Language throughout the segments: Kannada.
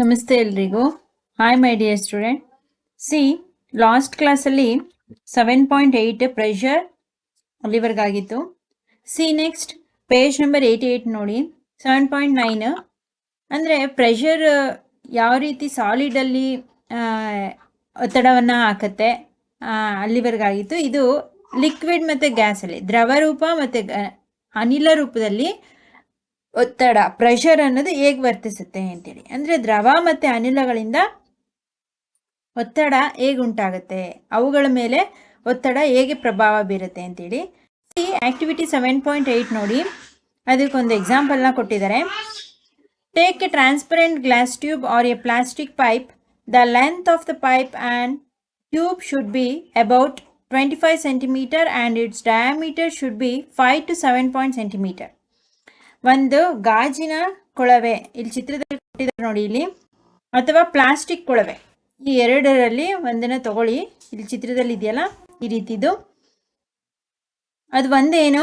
ನಮಸ್ತೆ ಎಲ್ರಿಗೂ. Hi my dear student see last ಕ್ಲಾಸಲ್ಲಿ seven point eight pressure ಅಲ್ಲಿವರೆಗಾಗಿತ್ತು. See next page number eighty eight ನೋಡಿ. ಸೆವೆನ್ ಪಾಯಿಂಟ್ ನೈನ್ ಅಂದರೆ ಪ್ರೆಷರ್ ಯಾವ ರೀತಿ ಸಾಲಿಡಲ್ಲಿ ಒತ್ತಡವನ್ನು ಹಾಕತ್ತೆ ಅಲ್ಲಿವರೆಗಾಗಿತ್ತು. ಇದು ಲಿಕ್ವಿಡ್ ಮತ್ತು ಗ್ಯಾಸಲ್ಲಿ ದ್ರವ ರೂಪ ಮತ್ತು, ಅನಿಲ ರೂಪದಲ್ಲಿ ಒತ್ತಡ ಪ್ರೆಷರ್ ಅನ್ನೋದು ಹೇಗೆ ವರ್ತಿಸುತ್ತೆ ಅಂತೇಳಿ. ಅಂದರೆ ದ್ರವ ಮತ್ತು ಅನಿಲಗಳಿಂದ ಒತ್ತಡ ಹೇಗೆ ಉಂಟಾಗುತ್ತೆ? ಅವುಗಳ ಮೇಲೆ ಒತ್ತಡ ಹೇಗೆ ಪ್ರಭಾವ ಬೀರುತ್ತೆ ಅಂತೇಳಿ. ಈ ಆಕ್ಟಿವಿಟಿ ಸೆವೆನ್ ಪಾಯಿಂಟ್ ಏಯ್ಟ್ ನೋಡಿ ಅದಕ್ಕೊಂದು ಎಕ್ಸಾಂಪಲ್ನ ಕೊಟ್ಟಿದ್ದಾರೆ. Take a transparent glass tube or a plastic pipe the length of the pipe and tube should be about twenty five centimeter and its diameter should be five to seven point centimeter ಒಂದು ಗಾಜಿನ ಕೊಳವೆ, ಇಲ್ಲಿ ಚಿತ್ರದಲ್ಲಿ ಕೊಟ್ಟಿದ್ದಾರೆ ನೋಡಿ ಇಲ್ಲಿ, ಅಥವಾ ಪ್ಲಾಸ್ಟಿಕ್ ಕೊಳವೆ. ಈ ಎರಡರಲ್ಲಿ ಒಂದನ್ನು ತಗೊಳ್ಳಿ. ಇಲ್ಲಿ ಚಿತ್ರದಲ್ಲಿ ಇದೆಯಲ್ಲ, ಈ ರೀತಿದು. ಅದು ಒಂದೇನು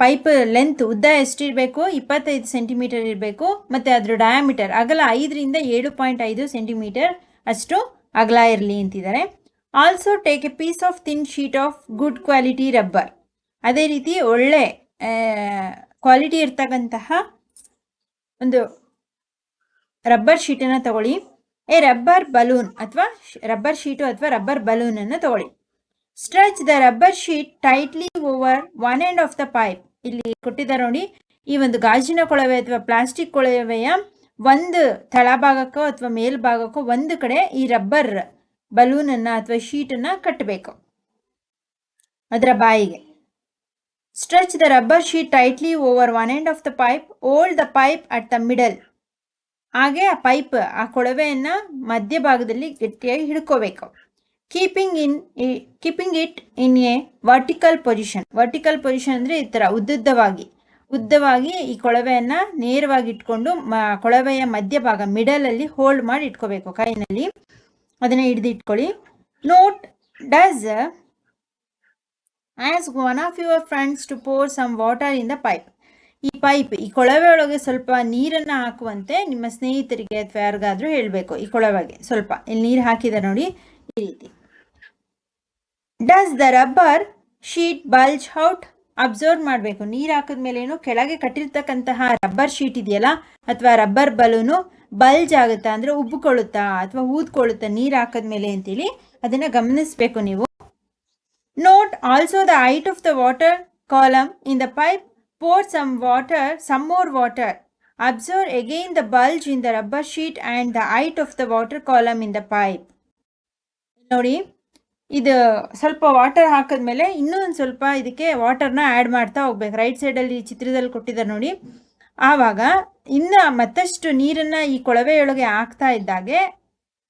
ಪೈಪ್ ಲೆಂತ್ ಉದ್ದ ಎಷ್ಟಿರಬೇಕು? ಇಪ್ಪತ್ತೈದು ಸೆಂಟಿಮೀಟರ್ ಇರಬೇಕು. ಮತ್ತು ಅದರ ಡಯಾಮೀಟರ್ ಅಗಲ ಐದರಿಂದ ಏಳು ಪಾಯಿಂಟ್ ಐದು ಸೆಂಟಿಮೀಟರ್ ಅಷ್ಟು ಅಗಲ ಇರಲಿ ಅಂತಿದ್ದಾರೆ. Also take a piece of thin sheet of good quality rubber ಅದೇ ರೀತಿ ಒಳ್ಳೆ ಕ್ವಾಲಿಟಿ ಇರ್ತಕ್ಕಂತಹ ಒಂದು ರಬ್ಬರ್ ಶೀಟನ್ನು ತಗೊಳ್ಳಿ. ಎ ರಬ್ಬರ್ ಬಲೂನ್ ಅಥವಾ ರಬ್ಬರ್ ಶೀಟು ಅಥವಾ ರಬ್ಬರ್ ಬಲೂನನ್ನು ತಗೊಳ್ಳಿ. Stretch the rubber sheet tightly over one end of the pipe ಇಲ್ಲಿ ಕೊಟ್ಟಿದ್ದಾರೆ ನೋಡಿ, ಈ ಒಂದು ಗಾಜಿನ ಕೊಳವೆ ಅಥವಾ ಪ್ಲಾಸ್ಟಿಕ್ ಕೊಳವೆಯ ಒಂದು ತಳಭಾಗಕ್ಕೋ ಅಥವಾ ಮೇಲ್ಭಾಗಕ್ಕೋ ಒಂದು ಕಡೆ ಈ ರಬ್ಬರ್ ಬಲೂನನ್ನು ಅಥವಾ ಶೀಟನ್ನು ಕಟ್ಟಬೇಕು ಅದರ ಬಾಯಿಗೆ. Stretch the rubber sheet tightly over one end of the pipe Hold the pipe at the middle ಹಾಗೆ ಆ ಪೈಪ್ ಆ ಕೊಳವೆಯನ್ನು ಮಧ್ಯಭಾಗದಲ್ಲಿ ಗಟ್ಟಿಯಾಗಿ ಹಿಡ್ಕೋಬೇಕು. Keeping in keeping it in a vertical position vertical position ಅಂದರೆ ಈ ಥರ ಉದ್ದುದ್ದವಾಗಿ. ಉದ್ದವಾಗಿ ಈ ಕೊಳವೆಯನ್ನು ನೇರವಾಗಿ ಇಟ್ಕೊಂಡು ಮ, ಕೊಳವೆಯ ಮಧ್ಯಭಾಗ ಮಿಡಲಲ್ಲಿ ಹೋಲ್ಡ್ ಮಾಡಿ ಇಟ್ಕೋಬೇಕು ಕೈನಲ್ಲಿ. ಅದನ್ನು ಹಿಡಿದು ಇಟ್ಕೊಳ್ಳಿ note does as one of your friends to pour some water in the pipe ಈ ಪೈಪ್ ಈ ಕೊಳವೆ ಒಳಗೆ ಸ್ವಲ್ಪ ನೀರನ್ನು ಹಾಕುವಂತೆ ನಿಮ್ಮ ಸ್ನೇಹಿತರಿಗೆ ಅಥವಾ ಯಾರಿಗಾದ್ರೂ ಹೇಳಬೇಕು ಈ ಕೊಳವೆಗೆ. ಸ್ವಲ್ಪ, ಇಲ್ಲಿ ನೀರು ಹಾಕಿದ ನೋಡಿ ಈ ರೀತಿ. Does the rubber sheet bulge out observe ಮಾಡಬೇಕು. ನೀರು ಹಾಕಿದ್ಮೇಲೆ ಏನು ಕೆಳಗೆ ಕಟ್ಟಿರ್ತಕ್ಕಂತಹ ರಬ್ಬರ್ ಶೀಟ್ ಇದೆಯಲ್ಲ, ಅಥವಾ ರಬ್ಬರ್ ಬಲೂನು ಬಲ್ಜ್ ಆಗುತ್ತಾ? ಅಂದರೆ ಉಬ್ಬಿಕೊಳ್ಳುತ್ತಾ? ಅಥವಾ ಊದ್ಕೊಳ್ಳುತ್ತಾ? ನೀರು ಹಾಕಿದ್ಮೇಲೆ ಅಂತೇಳಿ ಅದನ್ನು ಗಮನಿಸಬೇಕು ನೀವು. Note also the height of the water column in the pipe. Pour some water, some more water. Observe again the bulge in the rubber sheet and the height of the water column in the pipe. ನೋಡಿ ಇದು ಸ್ವಲ್ಪ ವಾಟರ್ ಹಾಕಿದ್ಮೇಲೆ ಇನ್ನೂ ಒಂದು ಸ್ವಲ್ಪ ಇದಕ್ಕೆ ವಾಟರ್ನ ಆ್ಯಡ್ ಮಾಡ್ತಾ ಹೋಗ್ಬೇಕು ರೈಟ್ ಸೈಡಲ್ಲಿ ಚಿತ್ರದಲ್ಲಿ ಕೊಟ್ಟಿದ್ದಾರೆ ನೋಡಿ ಆವಾಗ ಇನ್ನು ಮತ್ತಷ್ಟು ನೀರನ್ನು ಈ ಕೊಳವೆಯೊಳಗೆ ಹಾಕ್ತಾ ಇದ್ದಾಗೆ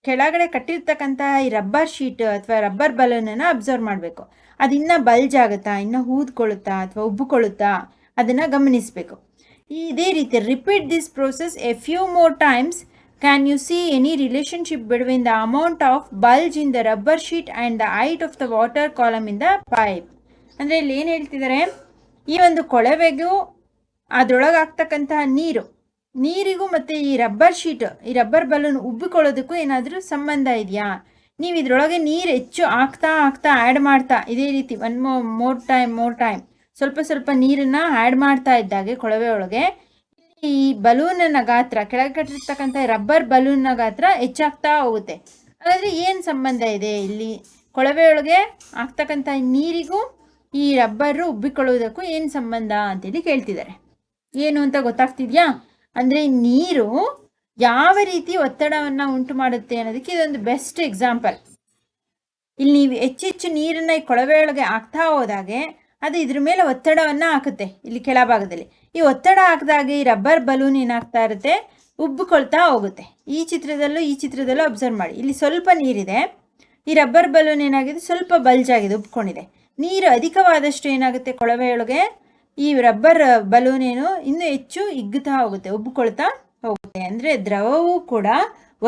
ಕೆಳಗಡೆ ಕಟ್ಟಿರ್ತಕ್ಕಂತಹ ಈ ರಬ್ಬರ್ ಶೀಟ್ ಅಥವಾ ರಬ್ಬರ್ ಬಲೂನನ್ನು ಅಬ್ಸರ್ವ್ ಮಾಡಬೇಕು. ಅದು ಇನ್ನೂ ಬಲ್ಜ್ ಆಗುತ್ತಾ, ಇನ್ನೂ ಹೂದ್ಕೊಳ್ಳುತ್ತಾ ಅಥವಾ ಉಬ್ಬಿಕೊಳ್ಳುತ್ತಾ ಅದನ್ನು ಗಮನಿಸಬೇಕು. ಇದೇ ರೀತಿ repeat this process a few more times can you see any relationship between the amount of bulge in the rubber sheet and the height of the water column in the pipe ಅಂದರೆ ಇಲ್ಲಿ ಏನು ಹೇಳ್ತಿದ್ದಾರೆ ಈ ಒಂದು ಕೊಳವೆಗೂ ಅದರೊಳಗೆ ಆಗ್ತಕ್ಕಂತಹ ನೀರು ನೀರಿಗೂ ಮತ್ತು ಈ ರಬ್ಬರ್ ಶೀಟ್, ಈ ರಬ್ಬರ್ ಬಲೂನ್ ಉಬ್ಬಿಕೊಳ್ಳೋದಕ್ಕೂ ಏನಾದರೂ ಸಂಬಂಧ ಇದೆಯಾ? ನೀವು ಇದರೊಳಗೆ ನೀರು ಹೆಚ್ಚು ಹಾಕ್ತಾ ಹಾಕ್ತಾ ಆ್ಯಡ್ ಮಾಡ್ತಾ, ಇದೇ ರೀತಿ ಒನ್ ಮೋ ಮೋರ್ ಟೈಮ್ ಮೋರ್ ಟೈಮ್ ಸ್ವಲ್ಪ ಸ್ವಲ್ಪ ನೀರನ್ನು ಆ್ಯಡ್ ಮಾಡ್ತಾ ಇದ್ದಾಗೆ ಕೊಳವೆ ಒಳಗೆ. ಈ ಬಲೂನನ್ನ ಗಾತ್ರ, ಕೆಳಗೆ ಕಟ್ಟಿರ್ತಕ್ಕಂಥ ರಬ್ಬರ್ ಬಲೂನ್ನ ಗಾತ್ರ ಹೆಚ್ಚಾಗ್ತಾ ಹೋಗುತ್ತೆ. ಹಾಗಾದರೆ ಏನು ಸಂಬಂಧ ಇದೆ ಇಲ್ಲಿ? ಕೊಳವೆಯೊಳಗೆ ಆಗ್ತಕ್ಕಂಥ ನೀರಿಗೂ ಈ ರಬ್ಬರು ಉಬ್ಬಿಕೊಳ್ಳುವುದಕ್ಕೂ ಏನು ಸಂಬಂಧ ಅಂತೇಳಿ ಕೇಳ್ತಿದ್ದಾರೆ. ಏನು ಅಂತ ಗೊತ್ತಾಗ್ತಿದ್ಯಾ? ಅಂದರೆ ನೀರು ಯಾವ ರೀತಿ ಒತ್ತಡವನ್ನು ಉಂಟು ಮಾಡುತ್ತೆ ಅನ್ನೋದಕ್ಕೆ ಇದೊಂದು ಬೆಸ್ಟ್ ಎಕ್ಸಾಂಪಲ್ ಇಲ್ಲಿ ನೀವು ಹೆಚ್ಚೆಚ್ಚು ನೀರನ್ನು ಈ ಕೊಳವೆ ಒಳಗೆ ಹಾಕ್ತಾ ಹೋದಾಗೆ ಅದು ಇದ್ರ ಮೇಲೆ ಒತ್ತಡವನ್ನು ಹಾಕುತ್ತೆ ಇಲ್ಲಿ ಕೆಳಭಾಗದಲ್ಲಿ. ಈ ಒತ್ತಡ ಹಾಕಿದಾಗ ಈ ರಬ್ಬರ್ ಬಲೂನ್ ಏನಾಗ್ತಾ ಇರುತ್ತೆ? ಉಬ್ಬಿಕೊಳ್ತಾ ಹೋಗುತ್ತೆ. ಈ ಚಿತ್ರದಲ್ಲೂ ಈ ಚಿತ್ರದಲ್ಲೂ ಅಬ್ಸರ್ವ್ ಮಾಡಿ. ಇಲ್ಲಿ ಸ್ವಲ್ಪ ನೀರಿದೆ. ಈ ರಬ್ಬರ್ ಬಲೂನ್ ಏನಾಗಿದೆ? ಸ್ವಲ್ಪ ಬಲ್ಜ್ ಆಗಿದೆ, ಉಬ್ಕೊಂಡಿದೆ. ನೀರು ಅಧಿಕವಾದಷ್ಟು ಏನಾಗುತ್ತೆ? ಕೊಳವೆಯೊಳಗೆ ಈ ರಬ್ಬರ್ ಬಲೂನ್ ಏನು ಇನ್ನೂ ಹೆಚ್ಚು ಇಗ್ಗುತ್ತಾ ಹೋಗುತ್ತೆ ಉಬ್ಬಿಕೊಳ್ತಾ ಹೋಗುತ್ತೆ. ಅಂದರೆ ದ್ರವವು ಕೂಡ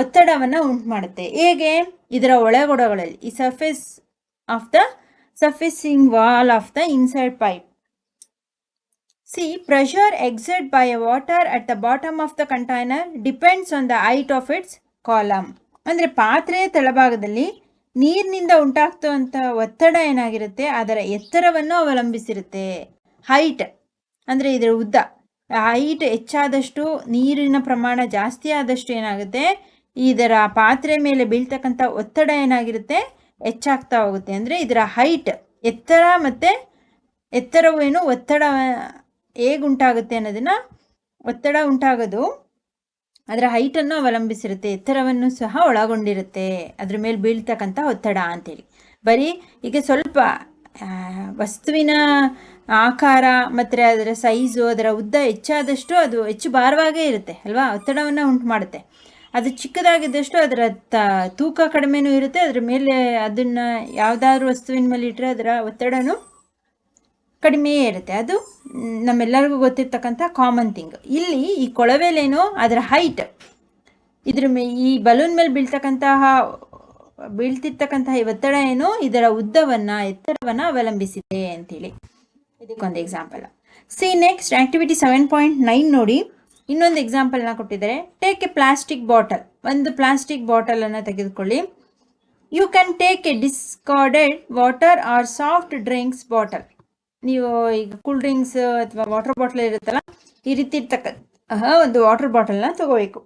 ಒತ್ತಡವನ್ನು ಉಂಟು ಮಾಡುತ್ತೆ. ಹೇಗೆ? ಇದರ ಒಳಗೊಡಗಳಲ್ಲಿ, ಈ surface of the surfacing wall of the inside pipe see pressure exceed by a water at the bottom of the container depends on the height of its column ಅಂದರೆ ಪಾತ್ರೆಯ ತಳಭಾಗದಲ್ಲಿ ನೀರಿನಿಂದ ಉಂಟಾಗ್ತುವಂಥ ಒತ್ತಡ ಏನಾಗಿರುತ್ತೆ? ಅದರ ಎತ್ತರವನ್ನು ಅವಲಂಬಿಸಿರುತ್ತೆ. ಹೈಟ್, ಅಂದರೆ ಇದರ ಉದ್ದ. ಹೈಟ್ ಹೆಚ್ಚಾದಷ್ಟು, ನೀರಿನ ಪ್ರಮಾಣ ಜಾಸ್ತಿ ಆದಷ್ಟು ಏನಾಗುತ್ತೆ? ಇದರ ಪಾತ್ರೆ ಮೇಲೆ ಬೀಳ್ತಕ್ಕಂಥ ಒತ್ತಡ ಏನಾಗಿರುತ್ತೆ? ಹೆಚ್ಚಾಗ್ತಾ ಹೋಗುತ್ತೆ. ಅಂದರೆ ಇದರ ಹೈಟ್, ಎತ್ತರ ಮತ್ತು ಎತ್ತರವು ಏನು? ಒತ್ತಡ ಹೇಗೆ ಉಂಟಾಗುತ್ತೆ ಅನ್ನೋದನ್ನು, ಒತ್ತಡ ಉಂಟಾಗೋದು. ಅದರ ಹೈಟನ್ನು ಅವಲಂಬಿಸಿರುತ್ತೆ, ಎತ್ತರವನ್ನು ಸಹ ಒಳಗೊಂಡಿರುತ್ತೆ. ಅದ್ರ ಮೇಲೆ ಬೀಳ್ತಕ್ಕಂಥ ಒತ್ತಡ ಅಂತೇಳಿ. ಬರೀ ಈಗ ಸ್ವಲ್ಪ ವಸ್ತುವಿನ ಆಕಾರ ಮತ್ತು ಅದರ ಸೈಜು ಅದರ ಉದ್ದ ಹೆಚ್ಚಾದಷ್ಟು ಅದು ಹೆಚ್ಚು ಭಾರವಾಗೇ ಇರುತ್ತೆ, ಅಲ್ವಾ? ಒತ್ತಡವನ್ನು ಉಂಟು ಮಾಡುತ್ತೆ. ಅದು ಚಿಕ್ಕದಾಗಿದ್ದಷ್ಟು ಅದರ ತ, ತೂಕ ಕಡಿಮೆನೂ ಇರುತ್ತೆ. ಅದರ ಮೇಲೆ ಅದನ್ನು ಯಾವುದಾದ್ರೂ ವಸ್ತುವಿನ ಮೇಲೆ ಇಟ್ಟರೆ ಅದರ ಒತ್ತಡನೂ ಕಡಿಮೆಯೇ ಇರುತ್ತೆ. ಅದು ನಮ್ಮೆಲ್ಲರಿಗೂ ಗೊತ್ತಿರ್ತಕ್ಕಂಥ ಕಾಮನ್ ಥಿಂಗ್ ಇಲ್ಲಿ ಈ ಕೊಳವೆಲೇನೋ ಅದರ ಹೈಟ್ ಇದ್ರ ಮೇ, ಈ ಬಲೂನ್ ಮೇಲೆ ಬೀಳ್ತಕ್ಕಂತಹ ಬೀಳ್ತಿರ್ತಕ್ಕಂತಹ ಒತ್ತಡ ಏನು? ಇದರ ಉದ್ದವನ್ನ, ಎತ್ತರವನ್ನ ಅವಲಂಬಿಸಿದೆ ಅಂತೇಳಿ. ಇದಕ್ಕೊಂದು example see next activity seven point nine ನೋಡಿ. ಇನ್ನೊಂದು ಎಕ್ಸಾಂಪಲ್ನ ಕೊಟ್ಟಿದ್ದಾರೆ. ಟೇಕ್ ಎ ಪ್ಲಾಸ್ಟಿಕ್ ಬಾಟಲ್ ಒಂದು ಪ್ಲಾಸ್ಟಿಕ್ ಬಾಟಲನ್ನು ತೆಗೆದುಕೊಳ್ಳಿ. You can take a discarded water or soft drinks bottle ನೀವು ಈಗ ಕೂಲ್ ಡ್ರಿಂಕ್ಸ್ ಅಥವಾ ವಾಟರ್ ಬಾಟಲ್ ಇರುತ್ತಲ್ಲ, ಈ ರೀತಿ ಇರ್ತಕ್ಕಂತಹ ಒಂದು ವಾಟರ್ ಬಾಟಲ್ನ ತಗೋಬೇಕು.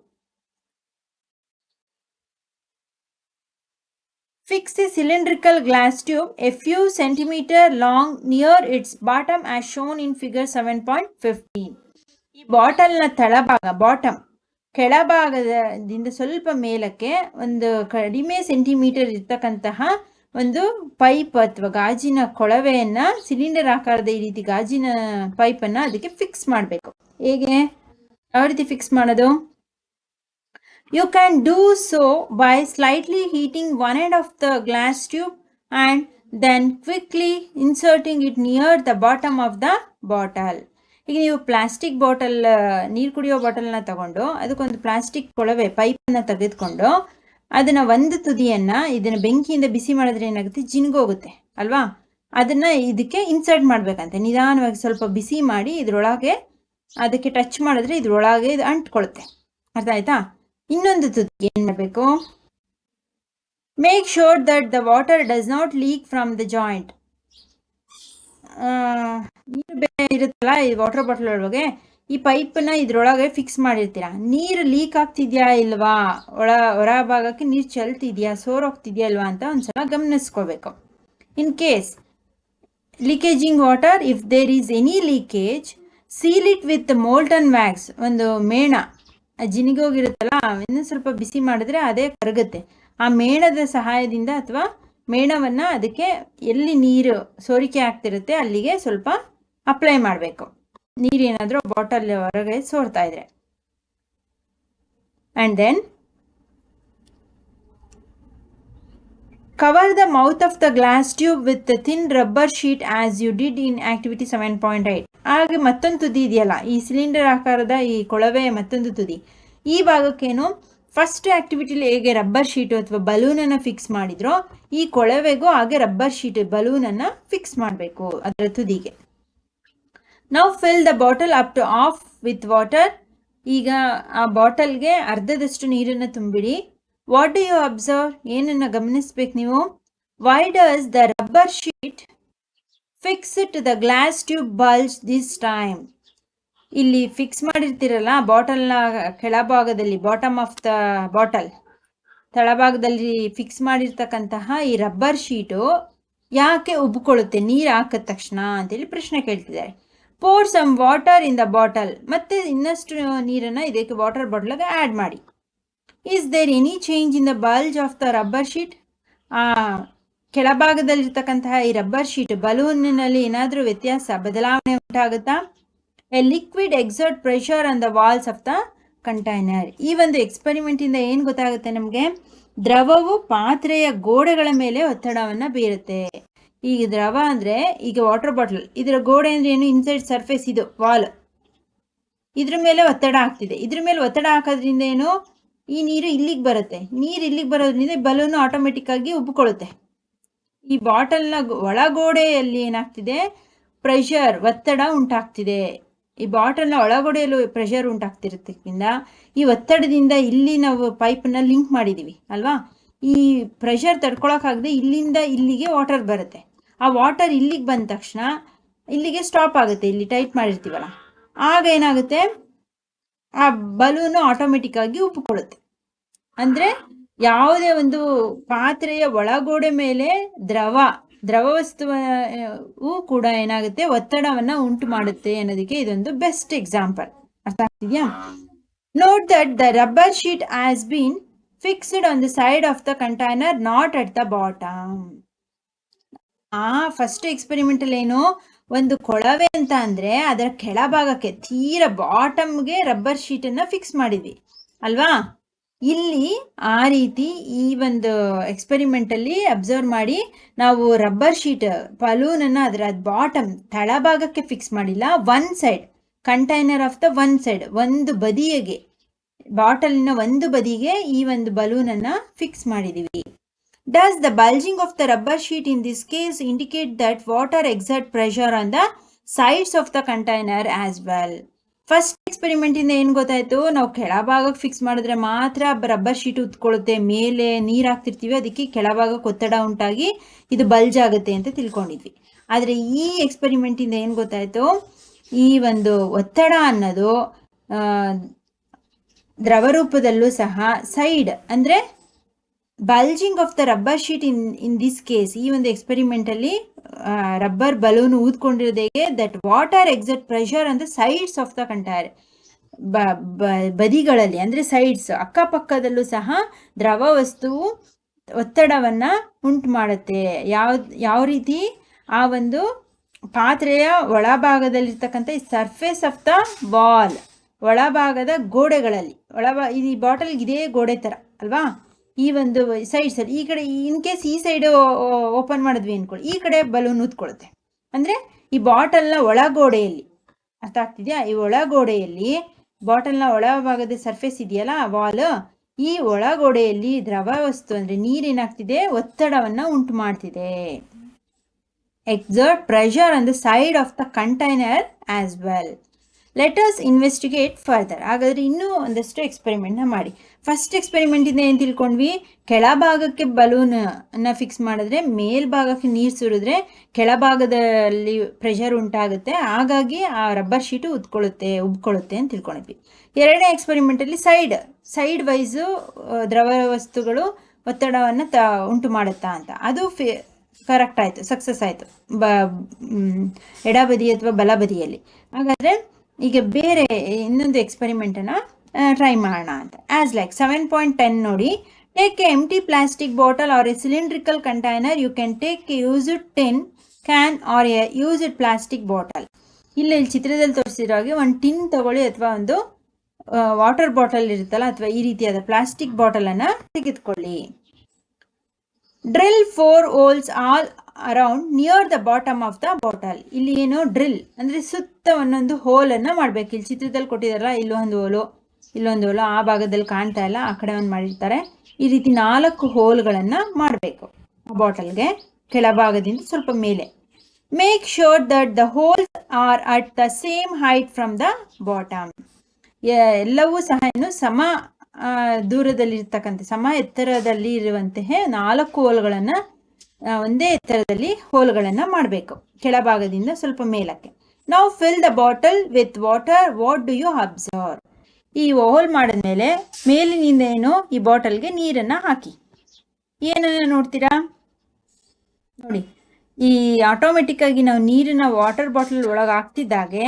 Cylindrical glass tube a few centimeter long near its bottom as shown in figure seven point fifteen ಈ ಬಾಟಲ್ನ ತಳಭಾಗ ಬಾಟಮ್ ಕೆಳಭಾಗದಿಂದ ಸ್ವಲ್ಪ ಮೇಲಕ್ಕೆ ಒಂದು ಕಡಿಮೆ ಸೆಂಟಿಮೀಟರ್ ಇರ್ತಕ್ಕಂತಹ ಒಂದು ಪೈಪ್ ಅಥವಾ ಗಾಜಿನ ಕೊಳವೆಯನ್ನು ಸಿಲಿಂಡರ್ ಆಕಾರದ ಈ ರೀತಿ ಗಾಜಿನ ಪೈಪನ್ನು ಅದಕ್ಕೆ ಫಿಕ್ಸ್ ಮಾಡಬೇಕು. ಹೇಗೆ? ಯಾವ ರೀತಿ ಫಿಕ್ಸ್ ಮಾಡೋದು? You can do so by slightly heating one end of the glass tube and then quickly inserting it near the bottom of the bottle. ಈಗ ನೀವು ಪ್ಲಾಸ್ಟಿಕ್ ಬಾಟಲ್ ನೀರು ಕುಡಿಯೋ ಬಾಟಲ್ನ ತಗೊಂಡು, ಅದಕ್ಕೊಂದು ಪ್ಲಾಸ್ಟಿಕ್ ಕೊಳವೆ ಪೈಪನ್ನು ತೆಗೆದುಕೊಂಡು, ಅದನ್ನು ಒಂದು ತುದಿಯನ್ನು ಇದನ್ನು ಬೆಂಕಿಯಿಂದ ಬಿಸಿ ಮಾಡಿದ್ರೆ ಏನಾಗುತ್ತೆ? ಜಿನ್ಗೋಗುತ್ತೆ, ಅಲ್ವಾ? ಅದನ್ನು ಇದಕ್ಕೆ ಇನ್ಸರ್ಟ್ ಮಾಡಬೇಕಂತೆ. ನಿಧಾನವಾಗಿ ಸ್ವಲ್ಪ ಬಿಸಿ ಮಾಡಿ ಇದರೊಳಗೆ ಅದಕ್ಕೆ ಟಚ್ ಮಾಡಿದ್ರೆ ಇದರೊಳಗೆ ಇದು ಅಂಟ್ಕೊಳುತ್ತೆ. ಅರ್ಥ ಆಯ್ತಾ? ಇನ್ನೊಂದು ತುದಿ ಏನು ಮಾಡಬೇಕು? Make sure that the water does not leak from the joint ನೀರು ಬೇರೆ ಇರುತ್ತಲ್ಲ, ಈ ವಾಟರ್ ಬಾಟಲ್ ಒಳಗೆ, ಈ ಪೈಪನ್ನ ಇದ್ರೊಳಗೆ ಫಿಕ್ಸ್ ಮಾಡಿರ್ತೀರಾ? ನೀರು ಲೀಕ್ ಆಗ್ತಿದ್ಯಾ ಇಲ್ವಾ? ಒಳ, ಹೊರ ಭಾಗಕ್ಕೆ ನೀರು ಚೆಲ್ತಿದ್ಯಾ? ಸೋರೋಗ್ತಿದ್ಯಾ ಇಲ್ವಾ ಅಂತ ಒಂದ್ಸಲ ಗಮನಿಸ್ಕೋಬೇಕು. In case leakaging water if there is any leakage seal it with molten wax ಒಂದು ಮೇಣ. ಆ ಜಿನಿಗೋಗಿರುತ್ತಲ್ಲ ಇನ್ನು ಸ್ವಲ್ಪ ಬಿಸಿ ಮಾಡಿದ್ರೆ ಅದೇ ಕರಗುತ್ತೆ. ಆ ಮೇಣದ ಸಹಾಯದಿಂದ ಅಥವಾ ಮೇಣವನ್ನು ಅದಕ್ಕೆ ಎಲ್ಲಿ ನೀರು ಸೋರಿಕೆ ಆಗ್ತಿರುತ್ತೆ ಅಲ್ಲಿಗೆ ಸ್ವಲ್ಪ ಅಪ್ಲೈ ಮಾಡಬೇಕು. ನೀರೇನಾದರೂ ಬಾಟಲ್ ಹೊರಗೆ ಸೋರ್ತಾ ಇದ್ರೆ. And then the mouth of the glass tube with thin rubber sheet as you did in activity seven point eight ಹಾಗೆ ಮತ್ತೊಂದು ತುದಿ ಇದೆಯಲ್ಲ, ಈ ಸಿಲಿಂಡರ್ ಆಕಾರದ ಈ ಕೊಳವೆ ಮತ್ತೊಂದು ತುದಿ. ಈ ಭಾಗಕ್ಕೇನು ಫಸ್ಟ್ ಆಕ್ಟಿವಿಟಿಲಿ ಹೇಗೆ ರಬ್ಬರ್ ಶೀಟು ಅಥವಾ ಬಲೂನನ್ನು ಫಿಕ್ಸ್ ಮಾಡಿದ್ರೋ, ಈ ಕೊಳವೆಗೂ ಹಾಗೆ ರಬ್ಬರ್ ಶೀಟ್ ಬಲೂನನ್ನು ಫಿಕ್ಸ್ ಮಾಡಬೇಕು ಅದರ ತುದಿಗೆ. ನಾವು fill the bottle up to half with water ಈಗ ಆ ಬಾಟಲ್ಗೆ ಅರ್ಧದಷ್ಟು ನೀರನ್ನು ತುಂಬಿಡಿ. ವಾಟ್ ಡು ಯು ಅಬ್ಸರ್ವ್ ಏನನ್ನು ಗಮನಿಸ್ಬೇಕು ನೀವು? Why does the rubber sheet fix to the glass tube bulge this time ಇಲ್ಲಿ ಫಿಕ್ಸ್ ಮಾಡಿರ್ತೀರಲ್ಲ ಬಾಟಲ್ನ ಕೆಳಭಾಗದಲ್ಲಿ ಬಾಟಮ್ ಆಫ್ ದ ಬಾಟಲ್ ತಳಭಾಗದಲ್ಲಿ ಫಿಕ್ಸ್ ಮಾಡಿರ್ತಕ್ಕಂತಹ ಈ ರಬ್ಬರ್ ಶೀಟು ಯಾಕೆ ಉಬ್ಕೊಳ್ಳುತ್ತೆ? ನೀರು ಹಾಕಿದ ತಕ್ಷಣ ಅಂತೇಳಿ ಪ್ರಶ್ನೆ ಕೇಳ್ತಿದ್ದಾರೆ. Pour some water in the bottle ಮತ್ತೆ ಇನ್ನಷ್ಟು ನೀರನ್ನು ಇದಕ್ಕೆ ವಾಟರ್ ಬಾಟಲ್ಗೆ ಆ್ಯಡ್ ಮಾಡಿ. Is there any change in the bulge of the rubber sheet ಆ, ಕೆಳಭಾಗದಲ್ಲಿರ್ತಕ್ಕಂತಹ ಈ ರಬ್ಬರ್ ಶೀಟ್ ಬಲೂನಿನಲ್ಲಿ ಏನಾದರೂ ವ್ಯತ್ಯಾಸ, ಬದಲಾವಣೆ ಉಂಟಾಗುತ್ತಾ? A liquid exert pressure on the walls of the container ಈ ಒಂದು ಎಕ್ಸ್ಪೆರಿಮೆಂಟಿಂದ ಏನು ಗೊತ್ತಾಗುತ್ತೆ ನಮಗೆ? ದ್ರವವು ಪಾತ್ರೆಯ ಗೋಡೆಗಳ ಮೇಲೆ ಒತ್ತಡವನ್ನು ಬೀರುತ್ತೆ. ಈಗ ದ್ರವ ಅಂದರೆ, ಈಗ ವಾಟರ್ ಬಾಟಲ್ ಇದರ ಗೋಡೆ ಅಂದರೆ ಏನು? ಇನ್ಸೈಡ್ ಸರ್ಫೇಸ್ ಇದು ವಾಲ್ ಇದ್ರ ಮೇಲೆ ಒತ್ತಡ ಆಗ್ತಿದೆ. ಇದ್ರ ಮೇಲೆ ಒತ್ತಡ ಹಾಕೋದ್ರಿಂದ ಏನು? ಈ ನೀರು ಇಲ್ಲಿಗೆ ಬರುತ್ತೆ. ನೀರು ಇಲ್ಲಿಗೆ ಬರೋದ್ರಿಂದ ಬಲೂನು ಆಟೋಮೆಟಿಕ್ ಆಗಿ ಉಬ್ಕೊಳ್ಳುತ್ತೆ. ಈ ಬಾಟಲ್ನ ಒಳಗೋಡೆಯಲ್ಲಿ ಏನಾಗ್ತಿದೆ? ಪ್ರೆಷರ್ ಒತ್ತಡ ಉಂಟಾಗ್ತಿದೆ. ಈ ಬಾಟಲ್ನ ಒಳಗೋಡೆಯಲ್ಲೂ ಪ್ರೆಷರ್ ಉಂಟಾಗ್ತಿರೋದಕ್ಕಿಂತ ಈ ಒತ್ತಡದಿಂದ ಇಲ್ಲಿ ನಾವು ಪೈಪನ್ನ ಲಿಂಕ್ ಮಾಡಿದ್ದೀವಿ ಅಲ್ವಾ? ಈ ಪ್ರೆಷರ್ ತಡ್ಕೊಳಕ್ಕಾಗದೆ ಇಲ್ಲಿಂದ ಇಲ್ಲಿಗೆ ವಾಟರ್ ಬರುತ್ತೆ. ಆ ವಾಟರ್ ಇಲ್ಲಿಗೆ ಬಂದ ತಕ್ಷಣ ಇಲ್ಲಿಗೆ ಸ್ಟಾಪ್ ಆಗುತ್ತೆ. ಇಲ್ಲಿ ಟೈಟ್ ಮಾಡಿರ್ತೀವಲ್ಲ. ಆಗ ಏನಾಗುತ್ತೆ? ಆ ಬಲೂನು ಆಟೋಮೆಟಿಕ್ ಆಗಿ ಉಪ್ಪಿಕೊಳ್ಳುತ್ತೆ ಅಂದ್ರೆ ಯಾವುದೇ ಒಂದು ಪಾತ್ರೆಯ ಒಳಗೋಡೆ ಮೇಲೆ ದ್ರವ ದ್ರವ ವಸ್ತುವು ಕೂಡ ಏನಾಗುತ್ತೆ, ಒತ್ತಡವನ್ನ ಉಂಟು ಮಾಡುತ್ತೆ ಅನ್ನೋದಕ್ಕೆ ಇದೊಂದು ಬೆಸ್ಟ್ ಎಕ್ಸಾಂಪಲ್ ಅರ್ಥ ಆಗ್ತಿದ್ಯಾ? Note that the rubber sheet has been fixed on the side of the container not at the bottom ಆ ಫಸ್ಟ್ ಎಕ್ಸ್ಪೆರಿಮೆಂಟಲ್ ಏನು? ಒಂದು ಕೊಳವೆ ಅಂತ ಅಂದರೆ ಅದರ ಕೆಳಭಾಗಕ್ಕೆ ತೀರ ಬಾಟಮ್ಗೆ ರಬ್ಬರ್ ಶೀಟ್ ಅನ್ನ ಫಿಕ್ಸ್ ಮಾಡಿದ್ವಿ. ಅಲ್ವಾ? ಇಲ್ಲಿ ಆ ರೀತಿ ಈ ಒಂದು ಎಕ್ಸ್ಪೆರಿಮೆಂಟಲ್ಲಿ ಅಬ್ಸರ್ವ್ ಮಾಡಿ ನಾವು ರಬ್ಬರ್ ಶೀಟ್ ಬಲೂನ್ ಅನ್ನ ಅದರ ಬಾಟಮ್ ತಳಭಾಗಕ್ಕೆ ಫಿಕ್ಸ್ ಮಾಡಿಲ್ಲ. One side container of the one side ಒಂದು ಬದಿಯಗೆ ಬಾಟಲಿನ ಒಂದು ಬದಿಗೆ ಈ ಒಂದು ಬಲೂನನ್ನು ಫಿಕ್ಸ್ ಮಾಡಿದೀವಿ. Does the bulging of the rubber sheet in this case indicate that water exert pressure on the sides of the container as well? First experiment ಇಂದ ಏನ್ ಗೊತ್ತಾಯ್ತು? ನಾವು ಕೆಳಭಾಗಕ್ಕೆ ಫಿಕ್ಸ್ ಮಾಡಿದ್ರೆ ಮಾತ್ರ ರಬ್ಬರ್ ಶೀಟ್ ಉತ್ಕೊಳ್ಳುತ್ತೆ. ಮೇಲೆ ನೀರ್ ಹಾಕ್ತಿರ್ತೀವಿ. ಅದಕ್ಕೆ ಕೆಳಭಾಗಕ್ಕೆ ಒತ್ತಡ ಉಂಟಾಗಿ ಇದು ಬಲ್ಜ್ ಆಗುತ್ತೆ ಅಂತ ತಿಳ್ಕೊಂಡಿದ್ವಿ. ಆದ್ರೆ ಈ ಎಕ್ಸ್ಪೆರಿಮೆಂಟ್ ಇಂದ ಏನ್ ಗೊತ್ತಾಯ್ತು? ಈ ಒಂದು ಒತ್ತಡ ಅನ್ನೋದು ದ್ರವ ರೂಪದಲ್ಲೂ ಸಹ ಸೈಡ್ ಅಂದ್ರೆ bulging of the rubber sheet in in this case ಈ ಒಂದು ಎಕ್ಸ್ಪೆರಿಮೆಂಟ್ ಅಲ್ಲಿ ರಬ್ಬರ್ ಬಲೂನ್ ಊದ್ಕೊಂಡಿರೋದಕ್ಕೆ ದಟ್ ವಾಟರ್ ಎಕ್ಸಟ್ ಪ್ರೆಷರ್ ಅಂದ್ರೆ ಸೈಡ್ಸ್ ಆಫ್ ದ ಕಂಟೈರ್ ಬದಿಗಳಲ್ಲಿ, ಅಂದ್ರೆ ಸೈಡ್ಸ್ ಅಕ್ಕಪಕ್ಕದಲ್ಲೂ ಸಹ ದ್ರವ ವಸ್ತುವು ಒತ್ತಡವನ್ನ ಉಂಟು ಮಾಡುತ್ತೆ. ಯಾವ ಯಾವ ರೀತಿ? ಆ ಒಂದು ಪಾತ್ರೆಯ ಒಳಭಾಗದಲ್ಲಿರ್ತಕ್ಕಂಥ ಈ ಸರ್ಫೇಸ್ ಆಫ್ ದ ಬಾಲ್ ಒಳಭಾಗದ ಗೋಡೆಗಳಲ್ಲಿ, ಒಳಭಾ, ಈ ಬಾಟಲ್ಗೆ ಇದೇ ಗೋಡೆ ಥರ ಅಲ್ವಾ? ಈ ಒಂದು ಸೈಡ್ಸ್ ಸೈಡ್ ಈ ಕಡೆ ಇನ್ ಕೇಸ್ ಈ ಸೈಡ್ ಓಪನ್ ಮಾಡಿದ್ವಿ ಅನ್ಕೊಳ್ಳಿ. ಈ ಕಡೆ ಬಲೂನ್ ಉತ್ಕೊಳುತ್ತೆ ಅಂದ್ರೆ ಈ ಬಾಟಲ್ನ ಒಳಗೋಡೆಯಲ್ಲಿ, ಅರ್ಥ ಆಗ್ತಿದ್ಯಾ? ಈ ಒಳಗೋಡೆಯಲ್ಲಿ ಬಾಟಲ್ನ ಒಳಭಾಗದ ಸರ್ಫೇಸ್ ಇದೆಯಲ್ಲ ವಾಲ್ ಈ ಒಳಗೋಡೆಯಲ್ಲಿ ದ್ರವ ವಸ್ತು, ಅಂದ್ರೆ ನೀರೇನಾಗ್ತಿದೆ ಒತ್ತಡವನ್ನ ಉಂಟು ಮಾಡ್ತಿದೆ. Exert pressure on the side of the container as well let us investigate further. ಹಾಗಾದ್ರೆ ಇನ್ನೂ ಒಂದಷ್ಟು ಎಕ್ಸ್ಪೆರಿಮೆಂಟ್ನ ಮಾಡಿ. ಫಸ್ಟ್ ಎಕ್ಸ್ಪೆರಿಮೆಂಟ್ ಇಂದ ಏನು ತಿಳ್ಕೊಂಡ್ವಿ? ಕೆಳಭಾಗಕ್ಕೆ ಬಲೂನ್ ಫಿಕ್ಸ್ ಮಾಡಿದ್ರೆ, ಮೇಲ್ಭಾಗಕ್ಕೆ ನೀರು ಸುರಿದ್ರೆ ಕೆಳಭಾಗದಲ್ಲಿ ಪ್ರೆಷರ್ ಉಂಟಾಗುತ್ತೆ. ಹಾಗಾಗಿ ಆ ರಬ್ಬರ್ ಶೀಟು ಉತ್ಕೊಳ್ಳುತ್ತೆ ಉಬ್ಕೊಳ್ಳುತ್ತೆ ಅಂತ ತಿಳ್ಕೊಂಡಿದ್ವಿ ಎರಡನೇ ಎಕ್ಸ್ಪೆರಿಮೆಂಟಲ್ಲಿ ಸೈಡ್ ಸೈಡ್ ವೈಸು ದ್ರವ ವಸ್ತುಗಳು ಒತ್ತಡವನ್ನು ತ, ಉಂಟು ಮಾಡುತ್ತಾ ಅಂತ. ಅದು ಫಿ ಕರೆಕ್ಟ್ ಆಯಿತು ಸಕ್ಸಸ್ ಆಯಿತು. ಬ ಎಡಬದಿ ಅಥವಾ ಬಲಬದಿಯಲ್ಲಿ. ಹಾಗಾದರೆ ಈಗ ಬೇರೆ ಇನ್ನೊಂದು ಎಕ್ಸ್ಪೆರಿಮೆಂಟನ್ನು ಟ್ರೈ ಮಾಡೋಣ ಅಂತ. As like seven point ten ನೋಡಿ take a empty plastic bottle or a cylindrical container you can take a it tin can or a used plastic bottle ಇಲ್ಲಿ ಚಿತ್ರದಲ್ಲಿ ತೋರಿಸಿರೋ ಹಾಗೆ ಒಂದು ಟಿನ್ ತಗೊಳ್ಳಿ ಅಥವಾ ಒಂದು ವಾಟರ್ ಬಾಟಲ್ ಇರುತ್ತಲ್ಲ ಅಥವಾ ಈ ರೀತಿಯಾದ ಪ್ಲಾಸ್ಟಿಕ್ ಬಾಟಲನ್ನು ತೆಗೆದುಕೊಳ್ಳಿ. Drill four holes all around near the bottom of the bottle ಇಲ್ಲಿ ಏನು ಡ್ರಿಲ್ ಅಂದ್ರೆ ಸುತ್ತ ಒಂದೊಂದು ಹೋಲ್ ಅನ್ನ ಮಾಡ್ಬೇಕು. ಇಲ್ಲಿ ಚಿತ್ರದಲ್ಲಿ ಕೊಟ್ಟಿದಾರಲ್ಲ ಇಲ್ಲೊಂದು ಹೋಲು ಇಲ್ಲೊಂದು ಹೋಲು ಆ ಭಾಗದಲ್ಲಿ ಕಾಣ್ತಾ ಇಲ್ಲ, ಆ ಕಡೆ ಒಂದು ಮಾಡಿರ್ತಾರೆ. ಈ ರೀತಿ ನಾಲ್ಕು ಹೋಲ್ಗಳನ್ನ ಮಾಡಬೇಕು. ಆ ಬಾಟಲ್ಗೆ ಕೆಳಭಾಗದಿಂದ ಸ್ವಲ್ಪ ಮೇಲೆ. Make sure that the holes are at the same height from the bottom ಎಲ್ಲವೂ ಸಹ ಇನ್ನು ಸಮ ದೂರದಲ್ಲಿ ದೂರದಲ್ಲಿರ್ತಕ್ಕಂಥ, ಸಮ ಎತ್ತರದಲ್ಲಿ ಇರುವಂತಹ ನಾಲ್ಕು ಹೋಲ್ಗಳನ್ನು ಒಂದೇ ಎತ್ತರದಲ್ಲಿ ಹೋಲ್ಗಳನ್ನು ಮಾಡಬೇಕು. ಕೆಳಭಾಗದಿಂದ ಸ್ವಲ್ಪ ಮೇಲಕ್ಕೆ. ನಾವು fill the bottle with water what do you observe ಈ ಹೋಲ್ ಮಾಡಿದ್ಮೇಲೆ ಮೇಲಿನಿಂದ ಏನು ಈ ಬಾಟಲ್ಗೆ ನೀರನ್ನು ಹಾಕಿ. ಏನನ್ನ ನೋಡ್ತೀರಾ? ನೋಡಿ, ಈ ಆಟೋಮೆಟಿಕ್ ಆಗಿ ನಾವು ನೀರನ್ನ ವಾಟರ್ ಬಾಟಲ್ ಒಳಗೆ ಹಾಕ್ತಿದ್ದಾಗೆ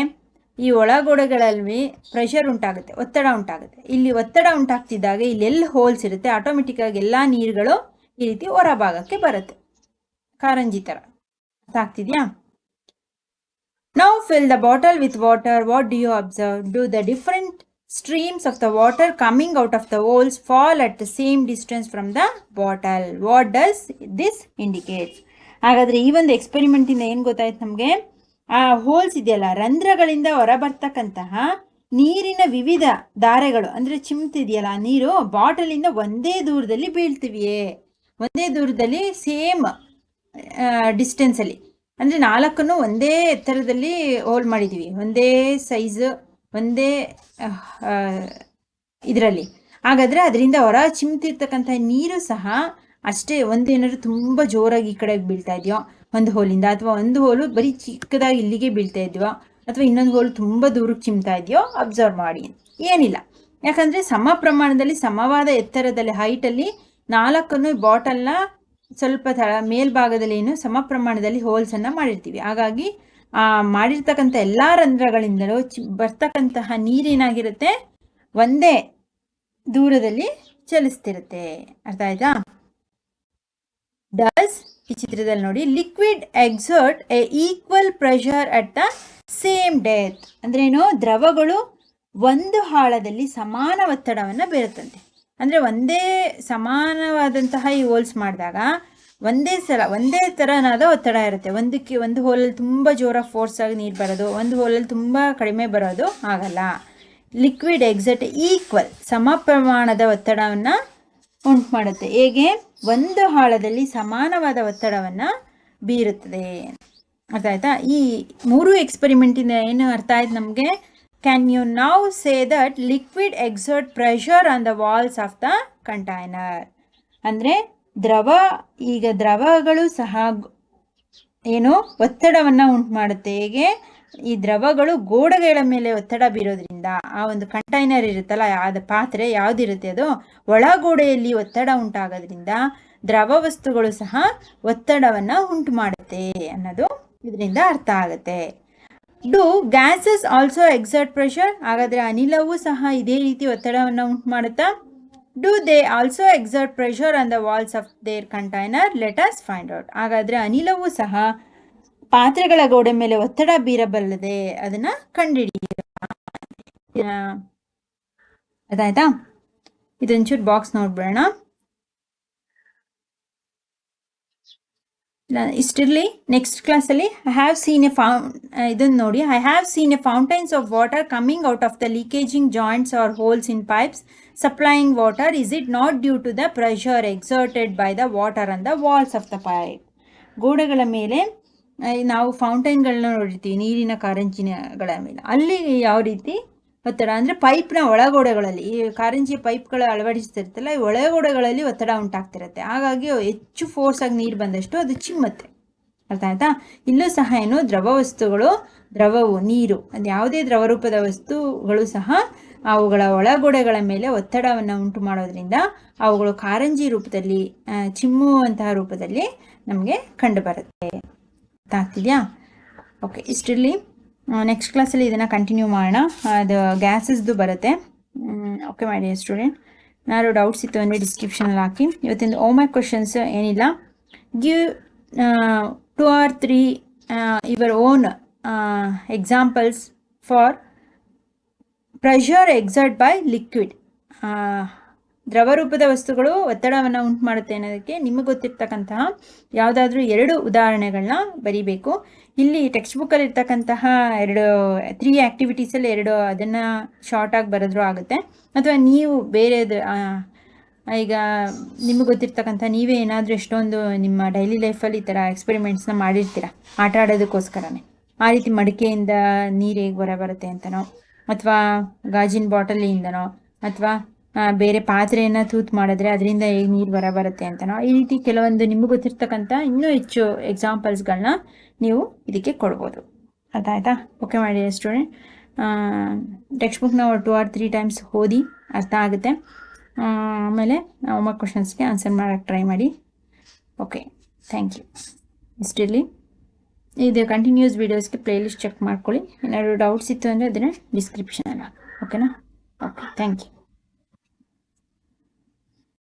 ಈ ಒಳಗೋಡೆಗಳಲ್ಲಿ ಪ್ರೆಷರ್ ಉಂಟಾಗುತ್ತೆ, ಒತ್ತಡ ಉಂಟಾಗುತ್ತೆ. ಇಲ್ಲಿ ಒತ್ತಡ ಉಂಟಾಗ್ತಿದ್ದಾಗ ಇಲ್ಲೆಲ್ಲಿ ಹೋಲ್ಸ್ ಇರುತ್ತೆ ಆಟೋಮೆಟಿಕ್ ಆಗಿ ಎಲ್ಲ ನೀರುಗಳು ಈ ರೀತಿ ಹೊರಭಾಗಕ್ಕೆ ಬರುತ್ತೆ. ಕಾರಂಜಿ ಥರ ಆಗ್ತಿದ್ಯಾ? Now fill the bottle with water what do you observe do the different streams of the water coming out of the holes fall at the same distance from the bottle? What does this indicate? ಹಾಗಾದರೆ ಈ ಒಂದು ಎಕ್ಸ್ಪೆರಿಮೆಂಟಿಂದ ಏನು ಗೊತ್ತಾಯ್ತು ನಮಗೆ ಆ ಹೋಲ್ಸ್ ಇದೆಯಲ್ಲ, ರಂಧ್ರಗಳಿಂದ ಹೊರಬರ್ತಕ್ಕಂತಹ ನೀರಿನ ವಿವಿಧ ದಾರೆಗಳು ಅಂದರೆ ಚಿಮ್ತಿದೆಯಲ್ಲ ನೀರು ಬಾಟಲಿಂದ ಒಂದೇ ದೂರದಲ್ಲಿ ಬೀಳ್ತಿವಿಯೇ ಒಂದೇ ದೂರದಲ್ಲಿ ಸೇಮ್ ಡಿಸ್ಟೆನ್ಸಲ್ಲಿ ಅಂದರೆ ನಾಲ್ಕನ್ನು ಒಂದೇ ಎತ್ತರದಲ್ಲಿ ಹೋಲ್ ಮಾಡಿದ್ದೀವಿ ಒಂದೇ ಸೈಜ್ ಒಂದೇ ಇದರಲ್ಲಿ. ಹಾಗಾದರೆ ಅದರಿಂದ ಹೊರ ಚಿಮ್ತಿರ್ತಕ್ಕಂಥ ನೀರು ಸಹ ಅಷ್ಟೇ ಒಂದು ಏನಾದ್ರು ತುಂಬ ಜೋರಾಗಿ ಈ ಕಡೆಗೆ ಬೀಳ್ತಾ ಇದೆಯೋ? ಒಂದು ಹೋಲಿಂದ ಅಥವಾ ಒಂದು ಹೋಲು ಬರೀ ಚಿಕ್ಕದಾಗಿ ಇಲ್ಲಿಗೆ ಬೀಳ್ತಾ ಇದೆಯೋ? ಅಥವಾ ಇನ್ನೊಂದು ಹೋಲು ತುಂಬ ದೂರಕ್ಕೆ ಚಿಮ್ತಾ ಇದೆಯೋ? ಅಬ್ಸರ್ವ್ ಮಾಡಿ. ಏನಿಲ್ಲ. ಯಾಕಂದರೆ ಸಮ ಪ್ರಮಾಣದಲ್ಲಿ, ಸಮವಾದ ಎತ್ತರದಲ್ಲಿ ಹೈಟಲ್ಲಿ ನಾಲ್ಕನ್ನು ಬಾಟಲ್ನ ಸ್ವಲ್ಪ ತ ಮೇಲ್ಭಾಗದಲ್ಲಿ ಏನು ಸಮ ಪ್ರಮಾಣದಲ್ಲಿ ಹೋಲ್ಸನ್ನು ಮಾಡಿರ್ತೀವಿ. ಹಾಗಾಗಿ ಆ, ಮಾಡಿರ್ತಕ್ಕಂಥ ಎಲ್ಲ ರಂಧ್ರಗಳಿಂದಲೂ ಚಿ, ಬರ್ತಕ್ಕಂತಹ ನೀರೇನಾಗಿರುತ್ತೆ? ಒಂದೇ ದೂರದಲ್ಲಿ ಚಲಿಸ್ತಿರುತ್ತೆ. ಅರ್ಥ ಆಯ್ತಾ? ಡಸ್ ಈ ಚಿತ್ರದಲ್ಲಿ ನೋಡಿ liquid exert a equal pressure at the same death ಅಂದ್ರೆ ಏನು ದ್ರವಗಳು ಒಂದು ಹಾಳದಲ್ಲಿ ಸಮಾನ ಒತ್ತಡವನ್ನು ಬೀರುತ್ತಂತೆ. ಅಂದ್ರೆ ಒಂದೇ ಸಮಾನವಾದಂತಹ ಈ ಹೋಲ್ಸ್ ಮಾಡಿದಾಗ ಒಂದೇ ಸಲ, ಒಂದೇ ಥರನಾದ ಒತ್ತಡ ಇರುತ್ತೆ. ಒಂದಕ್ಕೆ, ಒಂದು ಹೋಲಲ್ಲಿ ತುಂಬ ಜೋರಾಗಿ ಫೋರ್ಸ್ ಆಗಿ ನೀರು ಬರೋದು, ಒಂದು ಹೋಲಲ್ಲಿ ತುಂಬ ಕಡಿಮೆ ಬರೋದು ಆಗಲ್ಲ. ಲಿಕ್ವಿಡ್ ಎಕ್ಸಟ್ ಈಕ್ವಲ್ ಸಮ ಪ್ರಮಾಣದ ಒತ್ತಡವನ್ನು ಉಂಟು ಮಾಡುತ್ತೆ. ಹೇಗೆ? ಒಂದು ಹಾಳದಲ್ಲಿ ಸಮಾನವಾದ ಒತ್ತಡವನ್ನು ಬೀರುತ್ತದೆ. ಅರ್ಥ ಆಯ್ತಾ ಈ ಮೂರು ಎಕ್ಸ್ಪೆರಿಮೆಂಟಿಂದ ಏನು ಅರ್ಥ ಆಯ್ತು ನಮಗೆ? Can you now say that liquid exert pressure on the walls of the container ಅಂದರೆ ದ್ರವ, ಈಗ ದ್ರವಗಳು ಸಹ ಏನು ಒತ್ತಡವನ್ನು ಉಂಟು ಮಾಡುತ್ತೆ ಹೇಗೆ? ಈ ದ್ರವಗಳು ಗೋಡೆಗಳ ಮೇಲೆ ಒತ್ತಡ ಬೀರೋದ್ರಿಂದ ಆ ಒಂದು ಕಂಟೈನರ್ ಇರುತ್ತಲ್ಲ ಅದು ಪಾತ್ರೆ ಯಾವುದಿರುತ್ತೆ ಅದು? ಒಳಗೋಡೆಯಲ್ಲಿ ಒತ್ತಡ ಉಂಟಾಗೋದ್ರಿಂದ ದ್ರವ ವಸ್ತುಗಳು ಸಹ ಒತ್ತಡವನ್ನು ಉಂಟು ಮಾಡುತ್ತೆ ಅನ್ನೋದು ಇದರಿಂದ ಅರ್ಥ ಆಗುತ್ತೆ. Do gases also exert pressure ಹಾಗಾದರೆ ಅನಿಲವೂ ಸಹ ಇದೇ ರೀತಿ ಒತ್ತಡವನ್ನು ಉಂಟು ಮಾಡುತ್ತಾ do they also exert pressure on the walls of their container let us find out ಹಾಗಾದರೆ ಅನಿಲವೂ ಸಹ ಪಾತ್ರೆಗಳ ಗೋಡೆ ಮೇಲೆ ಒತ್ತಡ ಬೀರಬಲ್ಲದೆ ಅದನ್ನು ಕಂಡುಹಿಡಿಯ ಅದಾಯ್ತಾ? ಇದೊಂಚೂರು ಬಾಕ್ಸ್ ನೋಡ್ಬಿಡೋಣ. ಇಷ್ಟಿರಲಿ ನೆಕ್ಸ್ಟ್ ಕ್ಲಾಸಲ್ಲಿ ಐ ಹ್ಯಾವ್ ಸೀನ್ ಎ ಫೌ ಇದನ್ನು ನೋಡಿ. I have seen a fountains of water coming out of the leakaging joints or holes in pipes supplying water is it not due to the pressure exerted by the water on the walls of the pipe? ಗೋಡೆಗಳ ಮೇಲೆ ನಾವು ಫೌಂಟೈನ್ಗಳನ್ನ ನೋಡಿರ್ತೀವಿ, ನೀರಿನ ಕಾರಂಜಿನಗಳ ಮೇಲೆ. ಅಲ್ಲಿ ಯಾವ ರೀತಿ? ಒತ್ತಡ ಅಂದರೆ ಪೈಪ್ನ ಒಳಗೋಡೆಗಳಲ್ಲಿ, ಈ ಕಾರಂಜಿ ಪೈಪ್ಗಳು ಅಳವಡಿಸ್ತಿರ್ತಲ್ಲ, ಈ ಒಳಗೋಡೆಗಳಲ್ಲಿ ಒತ್ತಡ ಉಂಟಾಗ್ತಿರುತ್ತೆ. ಹಾಗಾಗಿ ಹೆಚ್ಚು ಫೋರ್ಸಾಗಿ ನೀರು ಬಂದಷ್ಟು ಅದು ಚಿಮ್ಮತ್ತೆ. ಅರ್ಥ ಆಯ್ತಾ? ಇಲ್ಲೂ ಸಹ ಏನು ದ್ರವ ವಸ್ತುಗಳು, ದ್ರವವು, ನೀರು ಅದು ಯಾವುದೇ ದ್ರವರೂಪದ ವಸ್ತುಗಳು ಸಹ ಅವುಗಳ ಒಳಗೋಡೆಗಳ ಮೇಲೆ ಒತ್ತಡವನ್ನು ಉಂಟು ಮಾಡೋದ್ರಿಂದ ಅವುಗಳು ಕಾರಂಜಿ ರೂಪದಲ್ಲಿ ಚಿಮ್ಮುವಂತಹ ರೂಪದಲ್ಲಿ ನಮಗೆ ಕಂಡುಬರುತ್ತೆ. ಆಗ್ತಿದೆಯಾ ಓಕೆ ಇಷ್ಟರಲ್ಲಿ ನೆಕ್ಸ್ಟ್ ಕ್ಲಾಸಲ್ಲಿ ಇದನ್ನು ಕಂಟಿನ್ಯೂ ಮಾಡೋಣ. ಅದು ಗ್ಯಾಸಸ್ದು ಬರುತ್ತೆ. ಓಕೆ ಮಾಡಿ ಸ್ಟೂಡೆಂಟ್ ನಾನು ಡೌಟ್ಸ್ ಇತ್ತು ಅಂದರೆ ಡಿಸ್ಕ್ರಿಪ್ಷನಲ್ಲಿ ಹಾಕಿ. ಇವತ್ತಿಂದು ಮೈ ಕ್ವಶನ್ಸ್ ಏನಿಲ್ಲ. Give two or three your own examples for pressure exert by liquid ದ್ರವ ರೂಪದ ವಸ್ತುಗಳು ಒತ್ತಡವನ್ನು ಉಂಟು ಮಾಡುತ್ತೆ ಅನ್ನೋದಕ್ಕೆ ನಿಮಗೆ ಗೊತ್ತಿರ್ತಕ್ಕಂತಹ ಯಾವುದಾದ್ರೂ ಎರಡು ಉದಾಹರಣೆಗಳನ್ನ ಬರಿಬೇಕು. ಇಲ್ಲಿ ಟೆಕ್ಸ್ಟ್ ಬುಕ್ಕಲ್ಲಿ ಇರ್ತಕ್ಕಂತಹ ಎರಡು ತ್ರೀ ಆ್ಯಕ್ಟಿವಿಟೀಸಲ್ಲಿ ಎರಡು ಅದನ್ನು ಶಾರ್ಟಾಗಿ ಬರೆದ್ರೂ ಆಗುತ್ತೆ. ಅಥವಾ ನೀವು ಬೇರೆದು ಈಗ ನಿಮಗೆ ಗೊತ್ತಿರ್ತಕ್ಕಂಥ ನೀವೇ ಏನಾದರೂ ಎಷ್ಟೊಂದು ನಿಮ್ಮ ಡೈಲಿ ಲೈಫಲ್ಲಿ ಈ ಥರ ಎಕ್ಸ್ಪೆರಿಮೆಂಟ್ಸ್ನ ಮಾಡಿರ್ತೀರ? ಆಟ ಆಡೋದಕ್ಕೋಸ್ಕರನೇ. ಆ ರೀತಿ ಮಡಿಕೆಯಿಂದ ನೀರು ಹೇಗೆ ಬರಬರುತ್ತೆ ಬರುತ್ತೆ ಅಂತನೋ ಅಥವಾ ಗಾಜಿನ ಬಾಟಲಿಯಿಂದನೋ ಅಥವಾ ಬೇರೆ ಪಾತ್ರೆಯನ್ನು ತೂತು ಮಾಡಿದ್ರೆ ಅದರಿಂದ ಹೇಗೆ ನೀರು ಬರ ಬರುತ್ತೆ ಅಂತನೋ ಈ ರೀತಿ ಕೆಲವೊಂದು ನಿಮಗೆ ಗೊತ್ತಿರ್ತಕ್ಕಂಥ ಇನ್ನೂ ಹೆಚ್ಚು ಎಕ್ಸಾಂಪಲ್ಸ್ಗಳನ್ನ ನೀವು ಇದಕ್ಕೆ ಕೊಡ್ಬೋದು. ಅರ್ಥ ಆಯ್ತಾ ಓಕೆ ಮಾಡಿ ಸ್ಟೂಡೆಂಟ್ ಟೆಕ್ಸ್ಟ್ ಬುಕ್ನ ಟು ಆರ್ ತ್ರೀ ಟೈಮ್ಸ್ ಓದಿ ಅರ್ಥ ಆಗುತ್ತೆ. ಆಮೇಲೆ ಹೋಮ್ವರ್ಕ್ ಕ್ವಶನ್ಸ್ಗೆ ಆನ್ಸರ್ ಮಾಡೋಕ್ಕೆ ಟ್ರೈ ಮಾಡಿ. ಓಕೆ ಥ್ಯಾಂಕ್ ಯು ಇಷ್ಟಿರಲಿ ಇದು ಕಂಟಿನ್ಯೂಸ್ ವೀಡಿಯೋಸ್ಗೆ ಪ್ಲೇಲಿಸ್ಟ್ ಚೆಕ್ ಮಾಡ್ಕೊಳ್ಳಿ. ಏನಾದರೂ ಡೌಟ್ಸ್ ಇತ್ತು ಅಂದರೆ ಅದನ್ನು ಡಿಸ್ಕ್ರಿಪ್ಷನಲ್ಲಿ ಓಕೆನಾ ಓಕೆ ಥ್ಯಾಂಕ್ ಯು